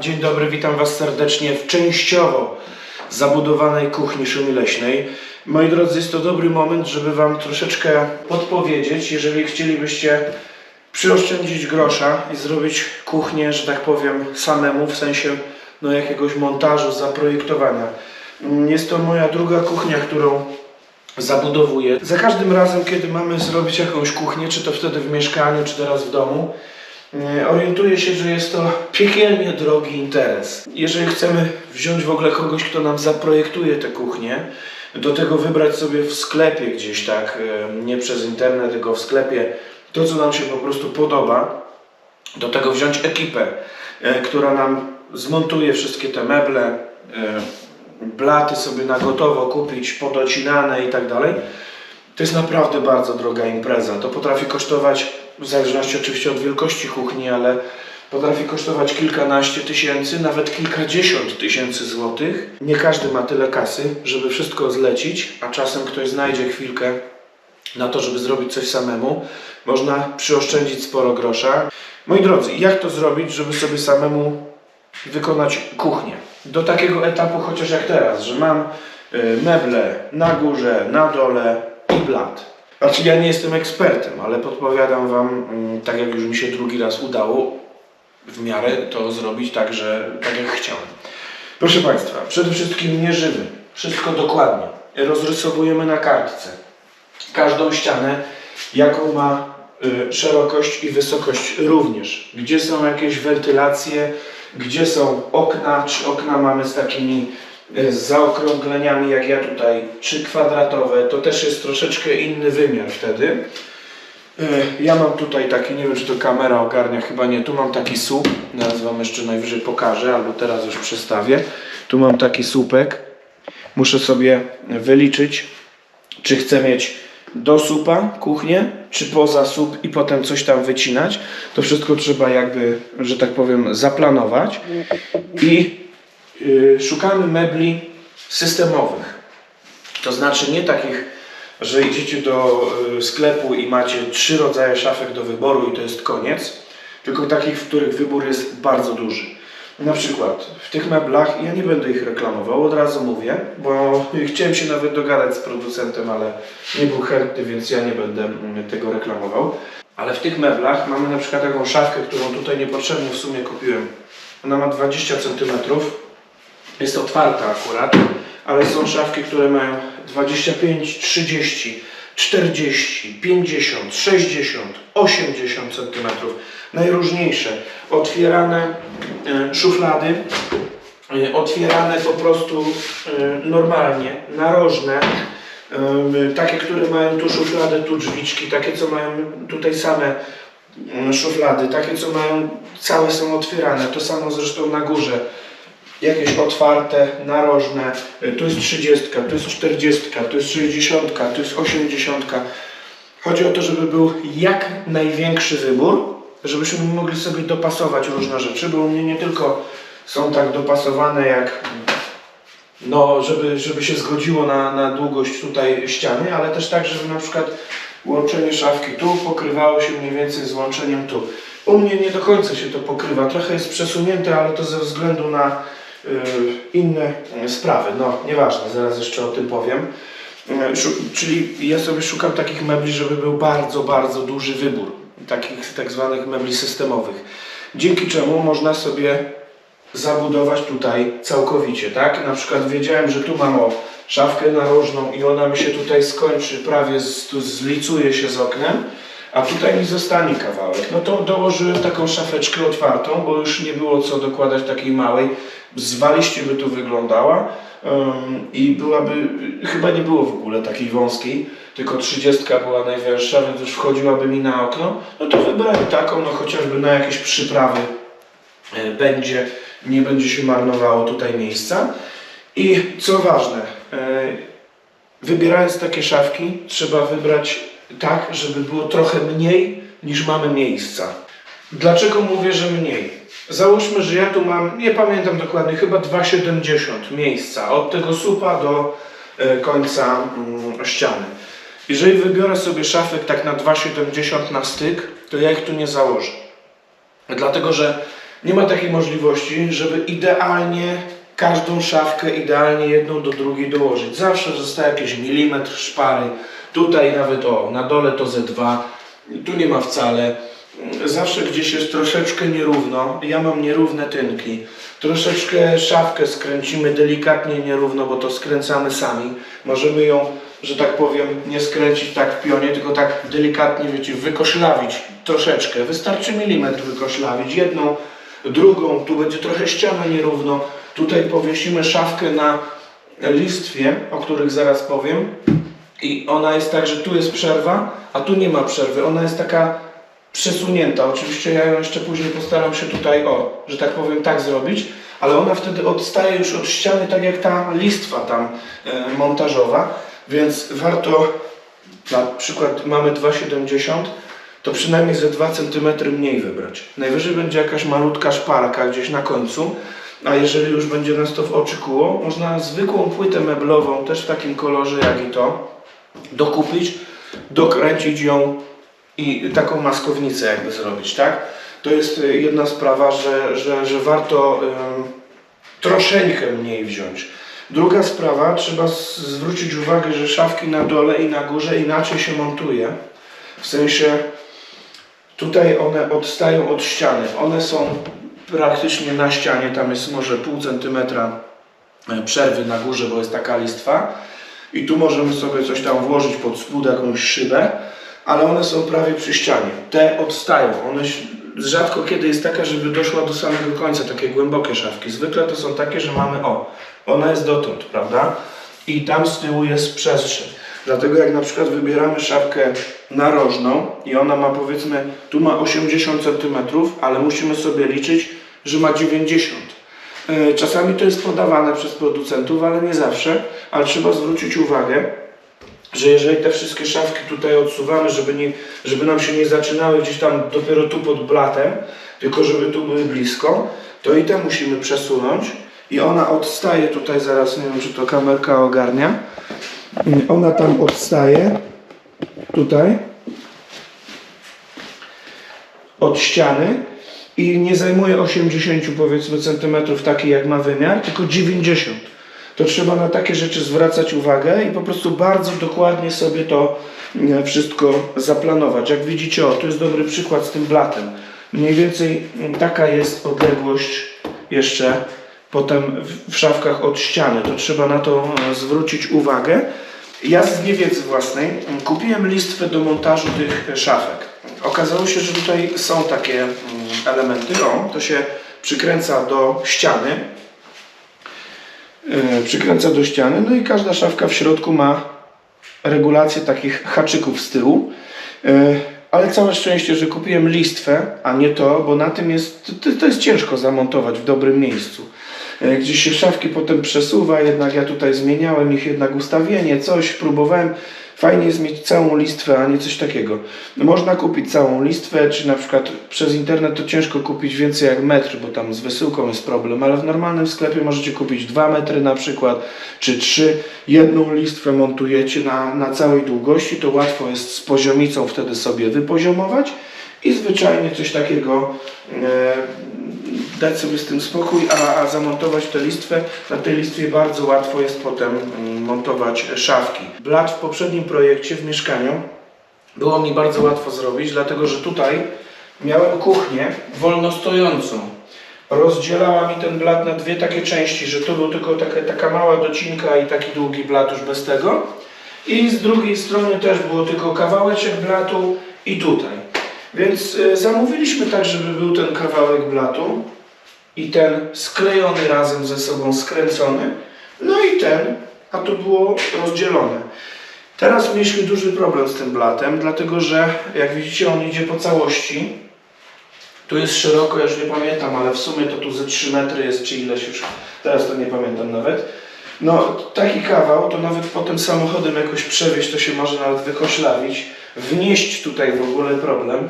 Dzień dobry, witam Was serdecznie w częściowo zabudowanej kuchni Szumy Leśnej. Moi drodzy, jest to dobry moment, żeby Wam troszeczkę podpowiedzieć, jeżeli chcielibyście przyoszczędzić grosza i zrobić kuchnię, że tak powiem, samemu, w sensie no, jakiegoś montażu, zaprojektowania. Mm, Jest to moja druga kuchnia, którą zabudowuję. Za każdym razem, kiedy mamy zrobić jakąś kuchnię, czy to wtedy w mieszkaniu, czy teraz w domu, orientuję się, że jest to piekielnie drogi interes. Jeżeli chcemy wziąć w ogóle kogoś, kto nam zaprojektuje tę kuchnię, do tego wybrać sobie w sklepie gdzieś tak, e, nie przez internet, tylko w sklepie, to co nam się po prostu podoba, do tego wziąć ekipę, e, która nam zmontuje wszystkie te meble, e, blaty sobie na gotowo kupić, podocinane i tak dalej. To jest naprawdę bardzo droga impreza. To potrafi kosztować, w zależności oczywiście od wielkości kuchni, ale potrafi kosztować kilkanaście tysięcy, nawet kilkadziesiąt tysięcy złotych. Nie każdy ma tyle kasy, żeby wszystko zlecić, a czasem ktoś znajdzie chwilkę na to, żeby zrobić coś samemu. Można przyoszczędzić sporo grosza. Moi drodzy, jak to zrobić, żeby sobie samemu wykonać kuchnię? Do takiego etapu chociaż jak teraz, że mam y, meble na górze, na dole i blat. Znaczy ja nie jestem ekspertem, ale podpowiadam Wam, mm, tak jak już mi się drugi raz udało, w miarę to zrobić tak, że tak jak chciałem. Proszę Państwa, przede wszystkim mierzymy wszystko dokładnie. Rozrysowujemy na kartce każdą ścianę, jaką ma y, szerokość i wysokość również. Gdzie są jakieś wentylacje, gdzie są okna, czy okna mamy z takimi y, zaokrągleniami jak ja tutaj, czy kwadratowe, to też jest troszeczkę inny wymiar wtedy. Y, Ja mam tutaj taki, nie wiem czy to kamera ogarnia, chyba nie, tu mam taki słup, teraz Wam jeszcze najwyżej pokażę, albo teraz już przestawię. Tu mam taki słupek, muszę sobie wyliczyć, czy chcę mieć do supa kuchnię, czy poza sup i potem coś tam wycinać. To wszystko trzeba jakby, że tak powiem, zaplanować. I szukamy mebli systemowych. To znaczy nie takich, że idziecie do y, sklepu i macie trzy rodzaje szafek do wyboru i to jest koniec, tylko takich, w których wybór jest bardzo duży. Na przykład w tych meblach, ja nie będę ich reklamował, od razu mówię, bo chciałem się nawet dogadać z producentem, ale nie był chętny, więc ja nie będę mm, tego reklamował. Ale w tych meblach mamy na przykład taką szafkę, którą tutaj niepotrzebnie w sumie kupiłem. Ona ma 20 cm, jest otwarta akurat, ale są szafki, które mają 25, 30, 40, 50, 60, 80 cm. Najróżniejsze. Otwierane e, szuflady, e, otwierane po prostu e, normalnie, narożne. Takie, które mają tu szufladę, tu drzwiczki, takie co mają tutaj same mm, szuflady, takie co mają, całe są otwierane, to samo zresztą na górze jakieś otwarte, narożne, tu jest 30, tu jest 40, tu jest 60, tu jest 80. Chodzi o to, żeby był jak największy wybór, żebyśmy mogli sobie dopasować różne rzeczy, bo u mnie nie tylko są tak dopasowane jak no, żeby, żeby się zgodziło na, na długość tutaj ściany, ale też tak, żeby na przykład łączenie szafki tu pokrywało się mniej więcej z łączeniem tu. U mnie nie do końca się to pokrywa, trochę jest przesunięte, ale to ze względu na inne y, sprawy. No, nieważne, zaraz jeszcze o tym powiem. Szu- czyli ja sobie szukam takich mebli, żeby był bardzo, bardzo duży wybór takich tak zwanych mebli systemowych. Dzięki czemu można sobie zabudować tutaj całkowicie, tak? Na przykład wiedziałem, że tu mam o szafkę narożną i ona mi się tutaj skończy, prawie z, zlicuje się z oknem, a tutaj mi zostanie kawałek. No to dołożyłem taką szafeczkę otwartą, bo już nie było co dokładać takiej małej. Zwaliście by tu wyglądała i byłaby, chyba nie było w ogóle takiej wąskiej, tylko 30 była najwęższa, więc już wchodziłaby mi na okno. No to wybrałem taką, no chociażby na jakieś przyprawy e, będzie, nie będzie się marnowało tutaj miejsca. I co ważne, e, wybierając takie szafki, trzeba wybrać tak, żeby było trochę mniej niż mamy miejsca. Dlaczego mówię, że mniej? Załóżmy, że ja tu mam, nie pamiętam dokładnie, chyba 2,70 miejsca od tego supa do e, końca mm, ściany. Jeżeli wybiorę sobie szafek tak na 2,70 na styk, to ja ich tu nie założę. Dlatego, że Nie ma takiej możliwości, żeby idealnie każdą szafkę, idealnie jedną do drugiej dołożyć. Zawsze zostaje jakiś milimetr szpary. Tutaj nawet o, na dole to Z2, tu nie ma wcale. Zawsze gdzieś jest troszeczkę nierówno. Ja mam nierówne tynki. Troszeczkę szafkę skręcimy delikatnie nierówno, bo to skręcamy sami. Możemy ją, że tak powiem, nie skręcić tak w pionie, tylko tak delikatnie, wiecie, wykoślawić troszeczkę. Wystarczy milimetr wykoślawić. Jedną, drugą, tu będzie trochę ściana nierówno. Tutaj powiesimy szafkę na listwie, o których zaraz powiem. I ona jest tak, że tu jest przerwa, a tu nie ma przerwy. Ona jest taka przesunięta. Oczywiście ja ją jeszcze później postaram się tutaj, o, że tak powiem, tak zrobić, ale ona wtedy odstaje już od ściany, tak jak ta listwa tam e, montażowa, więc warto, na przykład mamy 2,70 to przynajmniej ze 2 cm mniej wybrać. Najwyżej będzie jakaś malutka szparka gdzieś na końcu, a jeżeli już będzie nas to w oczy kuło, można zwykłą płytę meblową, też w takim kolorze jak i to, dokupić, dokręcić ją i taką maskownicę jakby zrobić, tak? To jest y, jedna sprawa, że, że, że warto troszeczkę mniej wziąć. Druga sprawa, trzeba zwrócić uwagę, że szafki na dole i na górze inaczej się montuje. W sensie tutaj one odstają od ściany. One są praktycznie na ścianie, tam jest może pół centymetra e, przerwy na górze, bo jest taka listwa. I tu możemy sobie coś tam włożyć pod spód, jakąś szybę, ale one są prawie przy ścianie. Te odstają. One rzadko kiedy jest taka, żeby doszła do samego końca, takie głębokie szafki. Zwykle to są takie, że mamy o, ona jest dotąd, prawda? I tam z tyłu jest przestrzeń. Dlatego jak na przykład wybieramy szafkę narożną i ona ma powiedzmy, tu ma 80 cm, ale musimy sobie liczyć, że ma 90 E, Czasami to jest podawane przez producentów, ale nie zawsze. Ale trzeba zwrócić uwagę, że jeżeli te wszystkie szafki tutaj odsuwamy, żeby, nie, żeby nam się nie zaczynały gdzieś tam dopiero tu pod blatem, tylko żeby tu były blisko, to i te musimy przesunąć. I ona odstaje tutaj, zaraz nie wiem, czy to kamerka ogarnia. Ona tam odstaje, tutaj, od ściany i nie zajmuje 80 powiedzmy centymetrów taki jak ma wymiar, tylko 90. To trzeba na takie rzeczy zwracać uwagę i po prostu bardzo dokładnie sobie to e, wszystko zaplanować. Jak widzicie, o, tu jest dobry przykład z tym blatem. Mniej więcej taka jest odległość jeszcze potem w- szafkach od ściany. To trzeba na to e, zwrócić uwagę. Ja z niewiedzy własnej kupiłem listwę do montażu tych szafek. Okazało się, że tutaj są takie elementy. O, to się przykręca do ściany. Yy, przykręca do ściany, no i każda szafka w środku ma regulację takich haczyków z tyłu. Yy, Ale całe szczęście, że kupiłem listwę, a nie to, bo na tym jest, to, jest ciężko zamontować w dobrym miejscu. Yy, Gdzieś się szafki potem przesuwa, jednak ja tutaj zmieniałem ich jednak ustawienie, coś próbowałem. Fajnie jest mieć całą listwę, a nie coś takiego. Można kupić całą listwę, czy na przykład przez internet to ciężko kupić więcej jak metr, bo tam z wysyłką jest problem, ale w normalnym sklepie możecie kupić 2 metry na przykład, czy 3. Jedną listwę montujecie na, na całej długości, to łatwo jest z poziomicą wtedy sobie wypoziomować i zwyczajnie coś takiego e, dać sobie z tym spokój, a, a zamontować tę listwę. Na tej listwie bardzo łatwo jest potem mm, montować szafki. Blat w poprzednim projekcie w mieszkaniu było mi bardzo łatwo zrobić, dlatego że tutaj miałem kuchnię wolno stojącą. Rozdzielała mi ten blat na dwie takie części, że tu był tylko taka, taka mała docinka i taki długi blat już bez tego. I z drugiej strony też było tylko kawałeczek blatu i tutaj. Więc y, zamówiliśmy tak, żeby był ten kawałek blatu i ten sklejony razem ze sobą, skręcony, no i ten, a to było rozdzielone. Teraz mieliśmy duży problem z tym blatem, dlatego że jak widzicie on idzie po całości. Tu jest szeroko, ja już nie pamiętam, ale w sumie to tu ze 3 metry jest, czy ileś już, teraz to nie pamiętam nawet. No taki kawał, to nawet potem samochodem jakoś przewieźć, to się może nawet wykoślawić, wnieść tutaj w ogóle problem.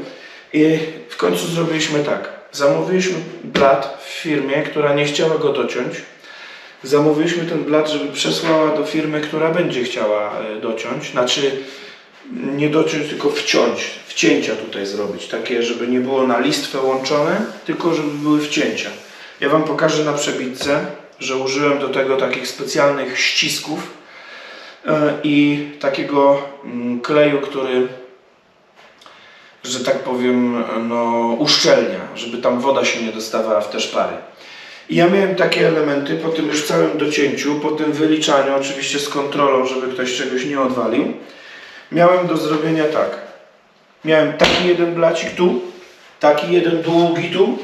I w końcu zrobiliśmy tak. Zamówiliśmy blat w firmie, która nie chciała go dociąć. Zamówiliśmy ten blat, żeby przesłała do firmy, która będzie chciała e, dociąć. Znaczy, nie dociąć, tylko wciąć, wcięcia tutaj zrobić, takie, żeby nie było na listwę łączone, tylko żeby były wcięcia. Ja Wam pokażę na przebitce, że użyłem do tego takich specjalnych ścisków e, i takiego mm, kleju, który, że tak powiem, no, uszczelnia, żeby tam woda się nie dostawała w te szpary. I ja miałem takie elementy po tym już całym docięciu, po tym wyliczaniu, oczywiście z kontrolą, żeby ktoś czegoś nie odwalił. Miałem do zrobienia tak. Miałem taki jeden blacik tu, taki jeden długi tu,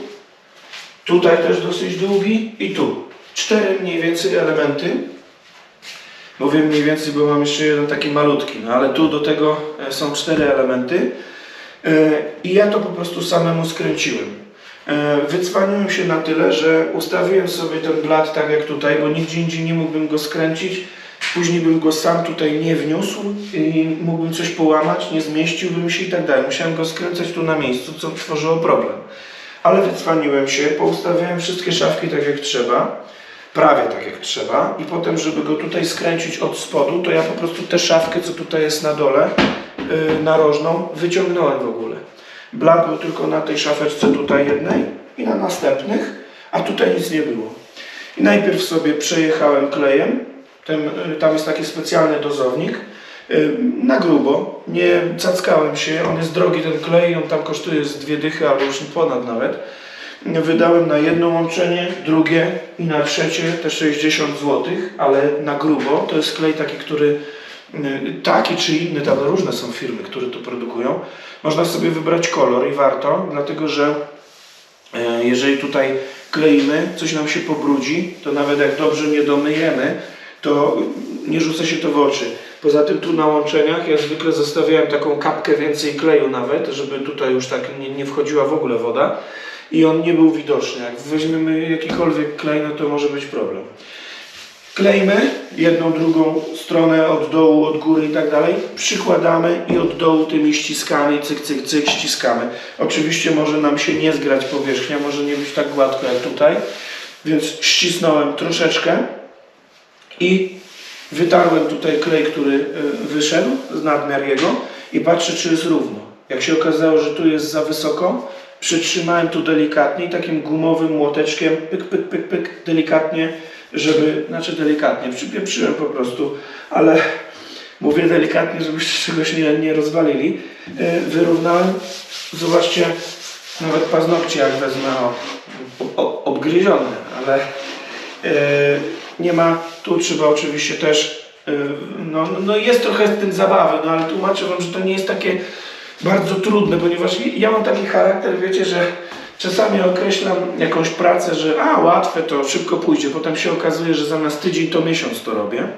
tutaj też dosyć długi i tu. Cztery mniej więcej elementy. Mówię mniej więcej, bo mam jeszcze jeden taki malutki, no ale tu do tego e, są cztery elementy. E, I ja to po prostu samemu skręciłem. E, Wycwaniłem się na tyle, że ustawiłem sobie ten blat tak jak tutaj, bo nigdzie indziej nie mógłbym go skręcić. Później bym go sam tutaj nie wniósł i mógłbym coś połamać, nie zmieściłbym się i tak dalej. Musiałem go skręcać tu na miejscu, co tworzyło problem. Ale wycwaniłem się, poustawiałem wszystkie szafki tak jak trzeba, prawie tak jak trzeba i potem, żeby go tutaj skręcić od spodu, to ja po prostu tę szafkę, co tutaj jest na dole, yy, narożną, wyciągnąłem w ogóle. Blat był tylko na tej szafeczce tutaj jednej i na następnych, a tutaj nic nie było. I najpierw sobie przejechałem klejem, ten, y, tam jest taki specjalny dozownik, y, na grubo, nie cackałem się, on jest drogi ten klej, on tam kosztuje z dwie dychy albo już ponad nawet. Wydałem na jedno łączenie, drugie i na trzecie te 60 zł, ale na grubo. To jest klej taki, który y, taki czy inny, tam różne są firmy, które to produkują. Można sobie wybrać kolor i warto, dlatego że e, jeżeli tutaj kleimy, coś nam się pobrudzi, to nawet jak dobrze nie domyjemy, to nie rzuca się to w oczy. Poza tym tu na łączeniach ja zwykle zostawiałem taką kapkę więcej kleju nawet, żeby tutaj już tak nie, nie wchodziła w ogóle woda i on nie był widoczny. Jak weźmiemy jakikolwiek klej, no to może być problem. Klejmy jedną, drugą stronę od dołu, od góry i tak dalej. Przykładamy i od dołu tymi ściskami, cyk, cyk, cyk, ściskamy. Oczywiście może nam się nie zgrać powierzchnia, może nie być tak gładko jak tutaj. Więc ścisnąłem troszeczkę i wytarłem tutaj klej, który y, wyszedł nadmiar jego i patrzę, czy jest równo. Jak się okazało, że tu jest za wysoko, przytrzymałem tu delikatnie i takim gumowym młoteczkiem, pyk, pyk, pyk, pyk, delikatnie, żeby, znaczy delikatnie, przypieprzyłem po prostu, ale mówię delikatnie, żebyście czegoś nie, nie rozwalili. Y, Wyrównałem, zobaczcie, nawet paznokcie jak wezmę, o, o, obgryzione, ale y, nie ma, tu trzeba oczywiście też, y, no, no jest trochę z tym zabawy, no ale tłumaczę Wam, że to nie jest takie bardzo trudne, ponieważ ja mam taki charakter, wiecie, że czasami określam jakąś pracę, że a łatwe to szybko pójdzie, potem się okazuje, że zamiast tydzień to miesiąc to robię.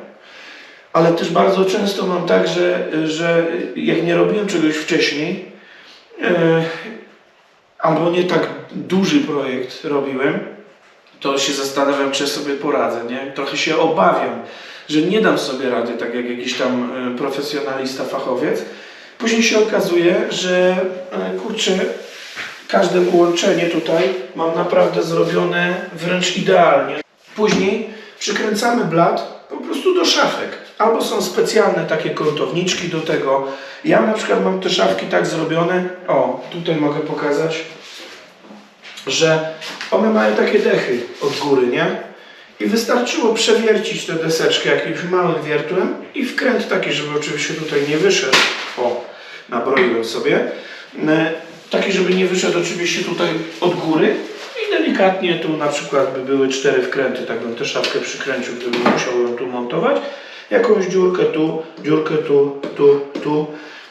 Ale też bardzo często mam tak, że, że jak nie robiłem czegoś wcześniej, e, albo nie tak duży projekt robiłem, to się zastanawiam, czy sobie poradzę, nie? Trochę się obawiam, że nie dam sobie rady, tak jak jakiś tam e, profesjonalista, fachowiec. Później się okazuje, że e, kurczę, każde łączenie tutaj mam naprawdę zrobione wręcz idealnie. Później przykręcamy blat po prostu do szafek. Albo są specjalne takie kątowniczki do tego. Ja na przykład mam te szafki tak zrobione, o, tutaj mogę pokazać, że one mają takie dechy od góry, nie? I wystarczyło przewiercić tę deseczkę jakimś małym wiertłem i wkręt taki, żeby oczywiście tutaj nie wyszedł. Nabroiłem sobie. E, Taki, żeby nie wyszedł oczywiście tutaj od góry i delikatnie tu na przykład by były cztery wkręty, tak bym tę szafkę przykręcił, gdybym musiał ją tu montować. Jakąś dziurkę tu, dziurkę tu, tu, tu.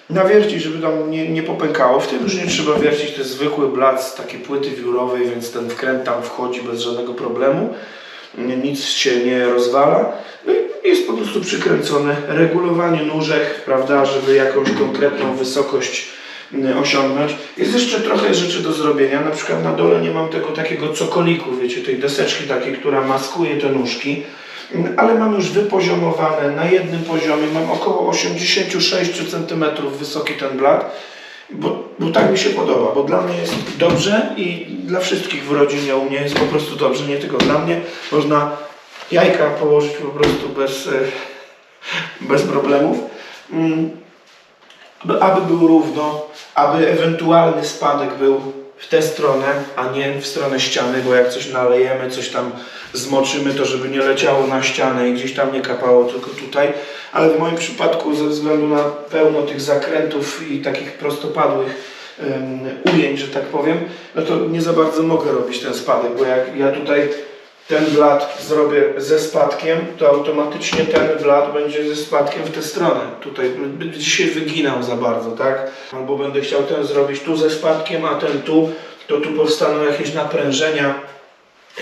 Nawiercić, żeby tam nie, nie popękało. W tym już nie trzeba wiercić, to jest zwykły blat z takiej płyty wiórowej, więc ten wkręt tam wchodzi bez żadnego problemu. Nic się nie rozwala. No i jest po prostu przykręcone. Regulowanie nóżek, prawda, żeby jakąś konkretną wysokość mm, osiągnąć. Jest jeszcze trochę rzeczy do zrobienia. Na przykład na dole nie mam tego takiego cokoliku, wiecie, tej deseczki takiej, która maskuje te nóżki. Mm, Ale mam już wypoziomowane na jednym poziomie. Mam około 86 cm wysoki ten blat. Bo, bo tak mi się podoba, bo dla mnie jest dobrze i dla wszystkich w rodzinie u mnie jest po prostu dobrze, nie tylko dla mnie. Można jajka położyć po prostu bez, e, bez problemów. Mm. aby, aby był równo, aby ewentualny spadek był w tę stronę, a nie w stronę ściany, bo jak coś nalejemy, coś tam zmoczymy, to żeby nie leciało na ścianę i gdzieś tam nie kapało, tylko tutaj. Ale w moim przypadku, ze względu na pełno tych zakrętów i takich prostopadłych em, ujęć, że tak powiem, no to nie za bardzo mogę robić ten spadek, bo jak ja tutaj ten blat zrobię ze spadkiem, to automatycznie ten blat będzie ze spadkiem w tę stronę. Tutaj się wyginał za bardzo, tak? Albo będę chciał ten zrobić tu ze spadkiem, a ten tu, to tu powstaną jakieś naprężenia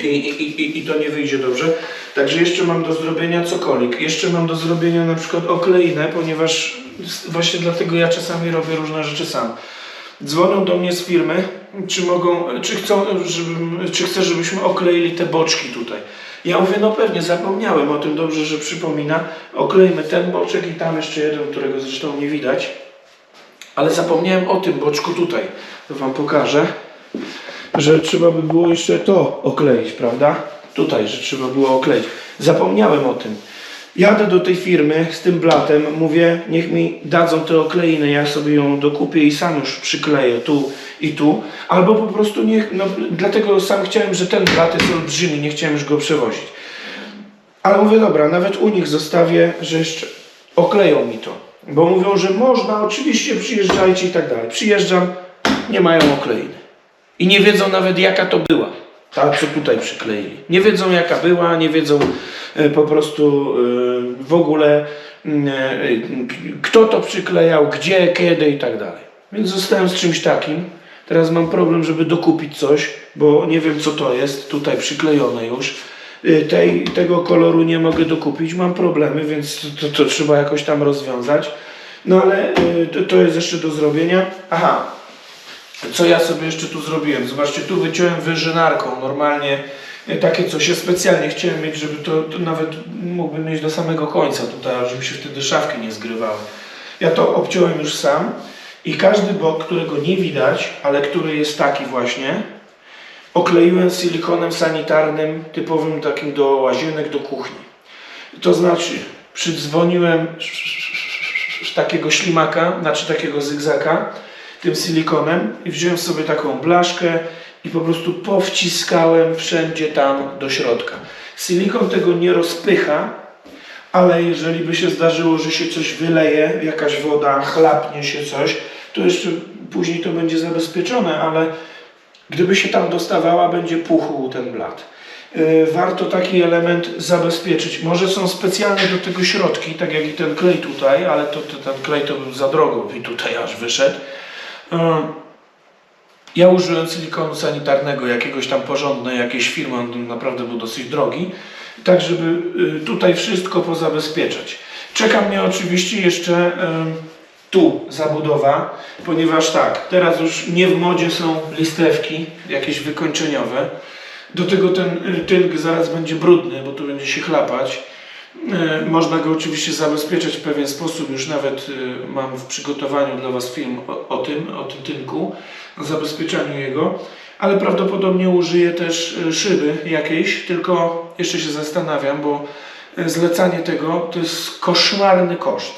i, i, i, i to nie wyjdzie dobrze. Także jeszcze mam do zrobienia cokolwiek. Jeszcze mam do zrobienia na przykład okleinę, ponieważ właśnie dlatego ja czasami robię różne rzeczy sam. Dzwonią do mnie z firmy, czy mogą, czy chcą, żebym, czy chcę, żebyśmy okleili te boczki tutaj. Ja mówię, no pewnie, zapomniałem o tym, dobrze, że przypomina. Oklejmy ten boczek i tam jeszcze jeden, którego zresztą nie widać. Ale zapomniałem o tym boczku tutaj. To Wam pokażę, że trzeba by było jeszcze to okleić, prawda? Tutaj, że trzeba było okleić. Zapomniałem o tym. Jadę do tej firmy z tym blatem, mówię, niech mi dadzą tę okleinę, ja sobie ją dokupię i sam już przykleję tu i tu. Albo po prostu niech, no dlatego sam chciałem, że ten blat jest olbrzymi, nie chciałem już go przewozić. Ale mówię, dobra, nawet u nich zostawię, że jeszcze okleją mi to. Bo mówią, że można, oczywiście przyjeżdżajcie i tak dalej. Przyjeżdżam, nie mają okleiny. I nie wiedzą nawet jaka to była. Ta, co tutaj przykleili. Nie wiedzą jaka była, nie wiedzą e, po prostu e, w ogóle mm, e, kto to przyklejał, gdzie, kiedy i tak dalej. Więc zostałem z czymś takim. Teraz mam problem, żeby dokupić coś, bo nie wiem co to jest. Tutaj przyklejone już. Tej, tego koloru nie mogę dokupić, mam problemy, więc to, to, trzeba jakoś tam rozwiązać. No ale to, to jest jeszcze do zrobienia. Aha, co ja sobie jeszcze tu zrobiłem? Zobaczcie, tu wyciąłem wyżynarką. Normalnie e, takie coś ja specjalnie chciałem mieć, żeby to, to nawet mógłbym mieć do samego końca tutaj, żeby się wtedy szafki nie zgrywały. Ja to obciąłem już sam i każdy bok, którego nie widać, ale który jest taki właśnie, okleiłem silikonem sanitarnym, typowym takim do łazienek, do kuchni. To znaczy, przydzwoniłem takiego ślimaka, znaczy takiego zygzaka, tym silikonem i wziąłem sobie taką blaszkę i po prostu powciskałem wszędzie tam do środka. Silikon tego nie rozpycha, ale jeżeli by się zdarzyło, że się coś wyleje, jakaś woda, chlapnie się coś, to jeszcze później to będzie zabezpieczone, ale gdyby się tam dostawała, będzie puchł ten blat. Yy, Warto taki element zabezpieczyć. Może są specjalne do tego środki, tak jak i ten klej tutaj, ale to, to, ten klej to był za drogo i tutaj aż wyszedł. Ja użyłem silikonu sanitarnego, jakiegoś tam porządnej jakiejś firmy, on naprawdę był dosyć drogi, tak żeby y, tutaj wszystko pozabezpieczać. Czeka mnie oczywiście jeszcze tu zabudowa, ponieważ tak, teraz już nie w modzie są listewki jakieś wykończeniowe. Do tego ten y, tynk zaraz będzie brudny, bo tu będzie się chlapać. E, Można go oczywiście zabezpieczać w pewien sposób. Już nawet e, mam w przygotowaniu dla Was film o, o tym, o tym tynku, o zabezpieczaniu jego, ale prawdopodobnie użyję też e, szyby jakiejś, tylko jeszcze się zastanawiam, bo zlecanie tego to jest koszmarny koszt.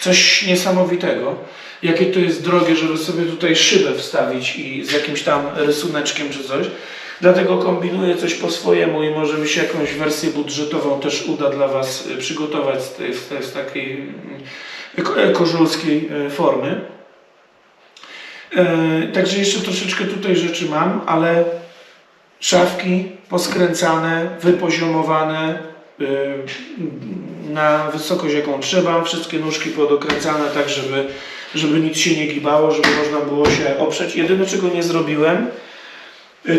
Coś niesamowitego. Jakie to jest drogie, żeby sobie tutaj szybę wstawić i z jakimś tam rysuneczkiem czy coś. Dlatego kombinuję coś po swojemu i może mi się jakąś wersję budżetową też uda dla Was y, przygotować z, tej, z, takiej mm, eko- ekożulskiej y, formy. E, Także jeszcze troszeczkę tutaj rzeczy mam, ale szafki poskręcane, wypoziomowane na wysokość jaką trzeba, wszystkie nóżki podokręcane tak, żeby, żeby nic się nie gibało, żeby można było się oprzeć. Jedyne czego nie zrobiłem,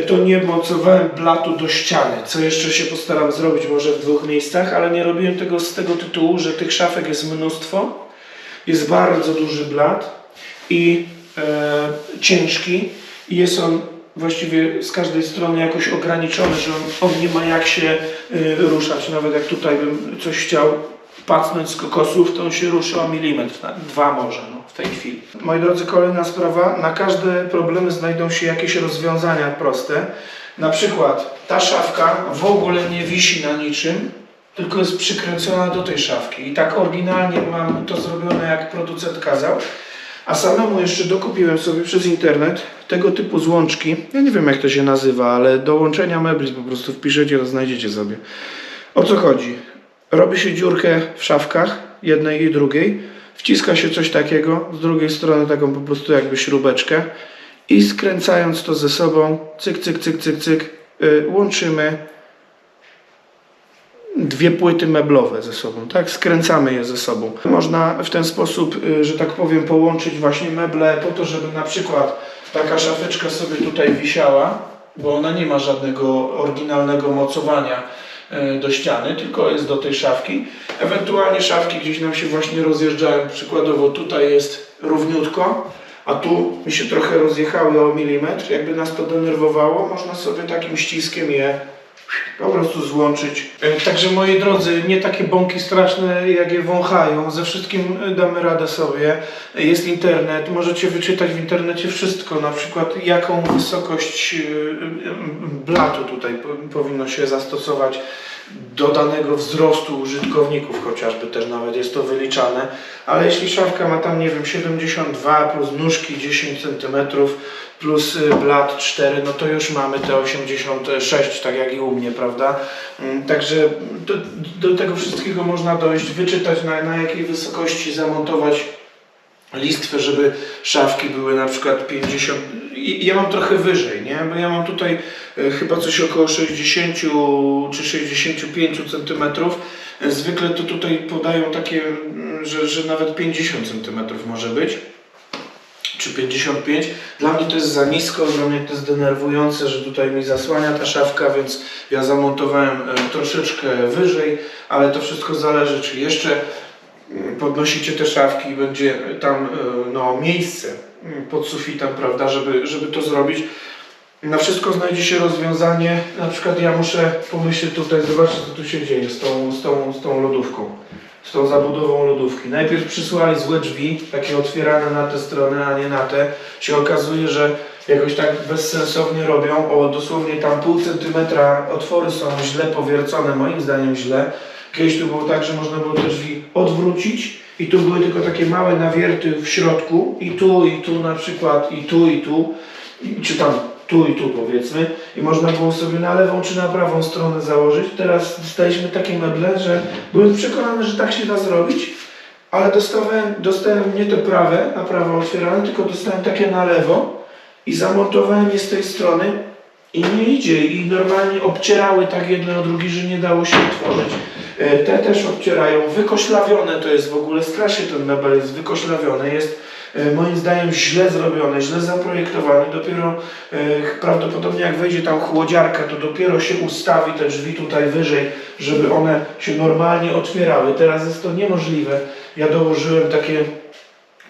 to nie mocowałem blatu do ściany, co jeszcze się postaram zrobić może w dwóch miejscach, ale nie robiłem tego z tego tytułu, że tych szafek jest mnóstwo, jest bardzo duży blat i e, ciężki. I jest on właściwie z każdej strony jakoś ograniczony, że on, nie ma jak się y, ruszać. Nawet jak tutaj bym coś chciał pacnąć z kokosów, to on się ruszy o milimetr, dwa może w tej chwili. Moi drodzy, kolejna sprawa. Na każde problemy znajdą się jakieś rozwiązania proste. Na przykład ta szafka w ogóle nie wisi na niczym, tylko jest przykręcona do tej szafki. I tak oryginalnie mam to zrobione, jak producent kazał. A samemu jeszcze dokupiłem sobie przez internet tego typu złączki. Ja nie wiem jak to się nazywa, ale do łączenia mebli po prostu wpiszecie, to znajdziecie sobie. O co chodzi? Robi się dziurkę w szafkach, jednej i drugiej. Wciska się coś takiego, z drugiej strony taką po prostu jakby śrubeczkę i skręcając to ze sobą, cyk, cyk, cyk, cyk, cyk, yy, łączymy dwie płyty meblowe ze sobą, tak? Skręcamy je ze sobą. Można w ten sposób, y, że tak powiem, połączyć właśnie meble po to, żeby na przykład taka szafeczka sobie tutaj wisiała, bo ona nie ma żadnego oryginalnego mocowania do ściany, tylko jest do tej szafki. Ewentualnie szafki gdzieś nam się właśnie rozjeżdżają, przykładowo tutaj jest równiutko, a tu mi się trochę rozjechały o milimetr, jakby nas to denerwowało, można sobie takim ściskiem je po prostu złączyć. E, Także moi drodzy, nie takie bąki straszne jak je wąchają, ze wszystkim e, damy radę sobie. E, Jest internet, możecie wyczytać w internecie wszystko, na przykład jaką wysokość blatu tutaj po- powinno się zastosować do danego wzrostu użytkowników chociażby też nawet jest to wyliczane, ale jeśli szafka ma tam nie wiem 72 plus nóżki 10 cm plus y, blat 4, no to już mamy te 86, tak jak i u mnie, prawda? Mm, Także do, do tego wszystkiego można dojść, wyczytać na, na jakiej wysokości zamontować listwę, żeby szafki były na przykład 50. I ja mam trochę wyżej, nie? Bo ja mam tutaj e, chyba coś około 60 czy 65 centymetrów. E, Zwykle to tutaj podają takie, mm, że, że nawet 50 centymetrów może być. Czy 55. Dla mnie to jest za nisko, dla mnie to jest denerwujące, że tutaj mi zasłania ta szafka, więc ja zamontowałem e, troszeczkę wyżej, ale to wszystko zależy, czy jeszcze podnosicie te szafki i będzie tam e, no, miejsce mm, pod sufitem, prawda, żeby, żeby to zrobić. Na wszystko znajdzie się rozwiązanie. Na przykład ja muszę pomyśleć tutaj, zobaczcie co tu się dzieje z tą, z tą, z tą lodówką, z tą zabudową lodówki. Najpierw przysłali złe drzwi, takie otwierane na tę stronę, a nie na tę. Się okazuje, że jakoś tak bezsensownie robią. O dosłownie tam pół centymetra otwory są źle powiercone, moim zdaniem źle. Kiedyś tu było tak, że można było te drzwi odwrócić i tu były tylko takie małe nawierty w środku i tu, i tu na przykład, i tu, i tu, i, czy tam tu i tu powiedzmy i można było sobie na lewą czy na prawą stronę założyć. Teraz dostaliśmy takie meble, że byłem przekonany, że tak się da zrobić, ale dostałem, dostałem nie te prawe, na prawo otwierane, tylko dostałem takie na lewo i zamontowałem je z tej strony i nie idzie i normalnie obcierały tak jedno o drugi, że nie dało się otworzyć. E, Te też obcierają, wykoślawione to jest w ogóle, strasznie ten mebel jest wykoślawiony, jest moim zdaniem źle zrobione, źle zaprojektowany. Dopiero e, prawdopodobnie jak wejdzie tam chłodziarka, to dopiero się ustawi te drzwi tutaj wyżej, żeby one się normalnie otwierały. Teraz jest to niemożliwe. Ja dołożyłem takie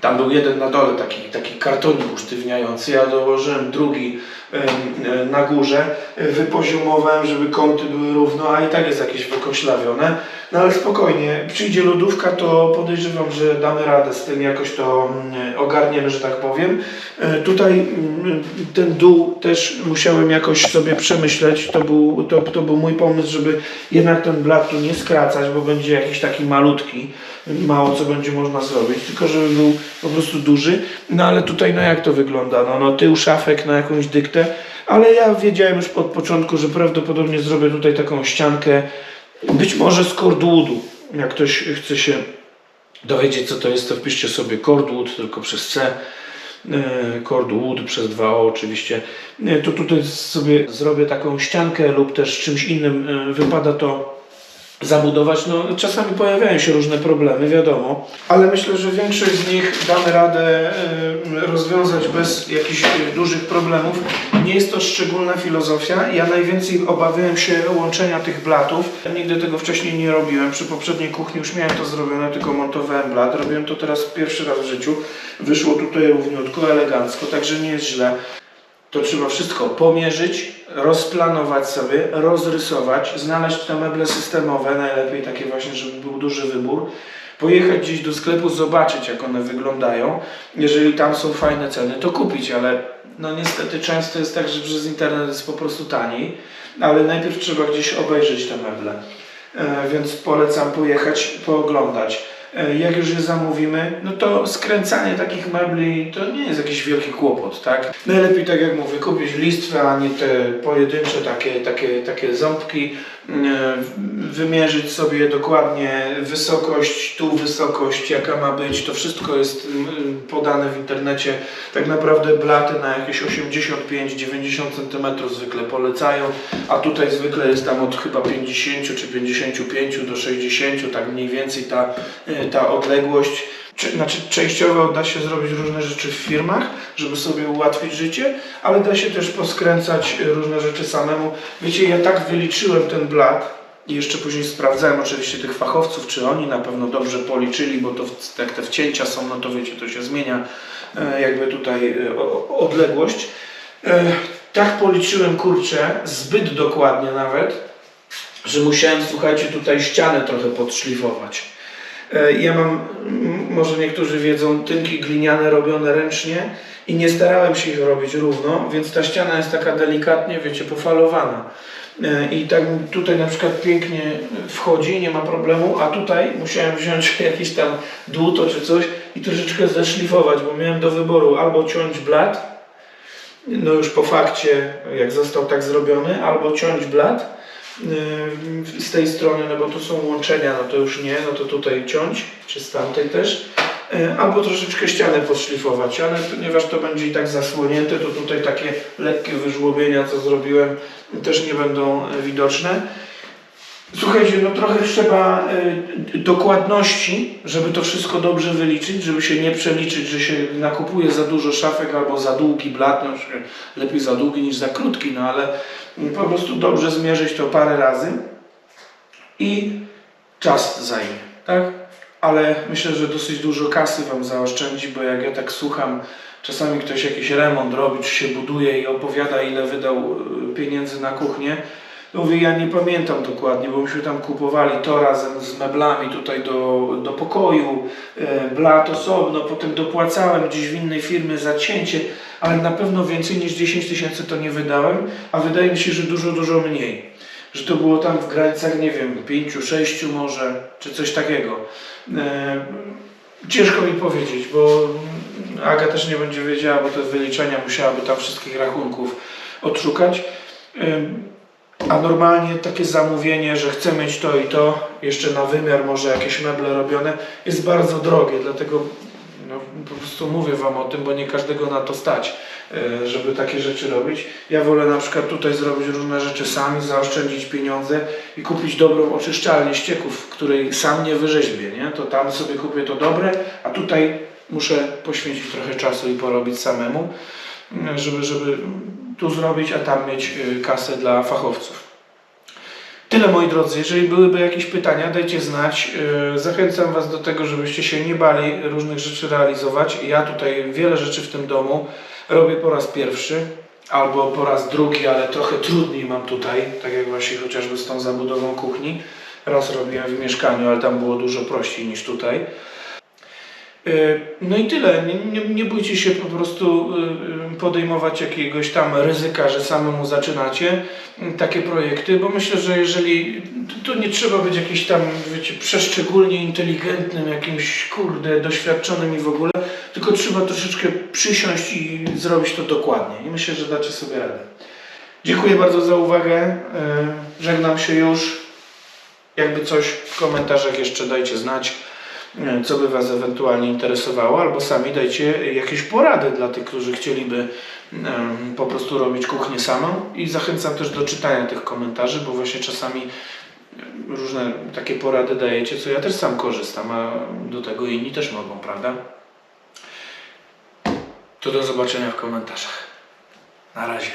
tam był jeden na dole, taki, taki kartonik usztywniający. Ja dołożyłem drugi e, na górze. E, Wypoziomowałem, żeby kąty były równo, a i tak jest jakieś wykoślawione. No ale spokojnie, przyjdzie lodówka, to podejrzewam, że damy radę z tym, jakoś to mm, ogarniemy, że tak powiem. E, Tutaj mm, ten dół też musiałem jakoś sobie przemyśleć. To był, to, to był mój pomysł, żeby jednak ten blat tu nie skracać, bo będzie jakiś taki malutki. Mało co będzie można zrobić, tylko żeby był po prostu duży. No ale tutaj no jak to wygląda? No, no tył szafek na jakąś dyktę, ale ja wiedziałem już od początku, że prawdopodobnie zrobię tutaj taką ściankę, być może z cordwoodu. Jak ktoś chce się dowiedzieć co to jest, to wpiszcie sobie cordwood, tylko przez C. e, Cordwood przez 2O oczywiście. E, To tutaj sobie zrobię taką ściankę lub też czymś innym e, wypada to zabudować. No, czasami pojawiają się różne problemy, wiadomo, ale myślę, że większość z nich damy radę e, rozwiązać bez jakichś dużych problemów. Nie jest to szczególna filozofia. Ja najwięcej obawiałem się łączenia tych blatów. Nigdy tego wcześniej nie robiłem. Przy poprzedniej kuchni już miałem to zrobione, tylko montowałem blat. Robiłem to teraz pierwszy raz w życiu. Wyszło tutaj równiutko, elegancko, także nie jest źle. To trzeba wszystko pomierzyć, rozplanować sobie, rozrysować, znaleźć te meble systemowe, najlepiej takie właśnie, żeby był duży wybór. Pojechać gdzieś do sklepu, zobaczyć jak one wyglądają. Jeżeli tam są fajne ceny, to kupić, ale no niestety często jest tak, że przez internet jest po prostu taniej, ale najpierw trzeba gdzieś obejrzeć te meble. E, więc polecam pojechać, pooglądać. E, Jak już je zamówimy, no to skręcanie takich mebli to nie jest jakiś wielki kłopot, tak? Najlepiej, tak jak mówię, kupić listwę, a nie te pojedyncze takie, takie, takie ząbki, e, wymierzyć sobie dokładnie wysokość, tu wysokość, jaka ma być, to wszystko jest mm, podane w internecie. Tak naprawdę blaty na jakieś 85-90 cm zwykle polecają, a tutaj zwykle jest tam od chyba 50 czy 55 do 60, tak mniej więcej ta, e, ta odległość. Czy, znaczy częściowo da się zrobić różne rzeczy w firmach, żeby sobie ułatwić życie, ale da się też poskręcać różne rzeczy samemu. Wiecie, ja tak wyliczyłem ten blat i jeszcze później sprawdzałem oczywiście tych fachowców, czy oni na pewno dobrze policzyli, bo to jak te wcięcia są, no to wiecie, to się zmienia e, jakby tutaj e, odległość. E, Tak policzyłem, kurczę, zbyt dokładnie nawet, że musiałem, słuchajcie, tutaj ścianę trochę podszlifować. E, Ja mam, może niektórzy wiedzą, tynki gliniane robione ręcznie i nie starałem się ich robić równo, więc ta ściana jest taka delikatnie, wiecie, pofalowana. E, I tak tutaj na przykład pięknie wchodzi, nie ma problemu, a tutaj musiałem wziąć jakiś tam dłuto czy coś i troszeczkę zeszlifować, bo miałem do wyboru albo ciąć blat, no już po fakcie, jak został tak zrobiony, albo ciąć blat z tej strony, no bo tu są łączenia, no to już nie, no to tutaj ciąć, czy z tamtej też, yy, albo troszeczkę ścianę podszlifować, ale ponieważ to będzie i tak zasłonięte, to tutaj takie lekkie wyżłobienia, co zrobiłem, też nie będą widoczne. Słuchajcie, no trochę trzeba y, dokładności, żeby to wszystko dobrze wyliczyć, żeby się nie przeliczyć, że się nakupuje za dużo szafek albo za długi blat, no, lepiej za długi niż za krótki, no ale y, po prostu dobrze zmierzyć to parę razy i czas zajmie, tak? Ale myślę, że dosyć dużo kasy Wam zaoszczędzi, bo jak ja tak słucham, czasami ktoś jakiś remont robi, czy się buduje i opowiada ile wydał y, pieniędzy na kuchnię, Mówię, ja nie pamiętam dokładnie, bo myśmy tam kupowali to razem z meblami tutaj do, do pokoju, e, blat osobno, potem dopłacałem gdzieś w innej firmie za cięcie, ale na pewno więcej niż 10 tysięcy to nie wydałem, a wydaje mi się, że dużo, dużo mniej. Że to było tam w granicach, nie wiem, 5, 6 może, czy coś takiego. E, ciężko mi powiedzieć, bo Aga też nie będzie wiedziała, bo te wyliczenia musiałaby tam wszystkich rachunków odszukać. Ym, a normalnie takie zamówienie, że chcę mieć to i to, jeszcze na wymiar może jakieś meble robione, jest bardzo drogie, dlatego no, po prostu mówię Wam o tym, bo nie każdego na to stać, e, żeby takie rzeczy robić. Ja wolę na przykład tutaj zrobić różne rzeczy sami, zaoszczędzić pieniądze i kupić dobrą oczyszczalnię ścieków, której sam nie wyrzeźbię, nie? To tam sobie kupię to dobre, a tutaj muszę poświęcić trochę czasu i porobić samemu, e, żeby, żeby tu zrobić, a tam mieć y, kasę dla fachowców. Tyle moi drodzy, jeżeli byłyby jakieś pytania, dajcie znać. Y, Zachęcam Was do tego, żebyście się nie bali różnych rzeczy realizować. Ja tutaj wiele rzeczy w tym domu robię po raz pierwszy albo po raz drugi, ale trochę trudniej mam tutaj, tak jak właśnie chociażby z tą zabudową kuchni. Raz robiłem w mieszkaniu, ale tam było dużo prościej niż tutaj. Y, No i tyle. Nie, nie, nie bójcie się po prostu y, podejmować jakiegoś tam ryzyka, że samemu zaczynacie y, takie projekty, bo myślę, że jeżeli to nie trzeba być jakiś tam, wiecie, przeszczególnie inteligentnym, jakimś kurde, doświadczonym i w ogóle, tylko trzeba troszeczkę przysiąść i zrobić to dokładnie. I myślę, że dacie sobie radę. Dziękuję bardzo za uwagę. Żegnam się już. Jakby coś w komentarzach jeszcze dajcie znać co by Was ewentualnie interesowało, albo sami dajcie jakieś porady dla tych, którzy chcieliby po prostu robić kuchnię samą i zachęcam też do czytania tych komentarzy, bo właśnie czasami różne takie porady dajecie, co ja też sam korzystam, a do tego inni też mogą, prawda? To do zobaczenia w komentarzach. Na razie.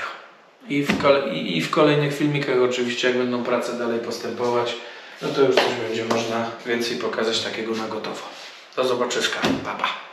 I w, I w kolejnych filmikach oczywiście, jak będą prace dalej postępować, no to już coś będzie można więcej pokazać takiego na gotowo. Do zobaczyska. Pa, pa.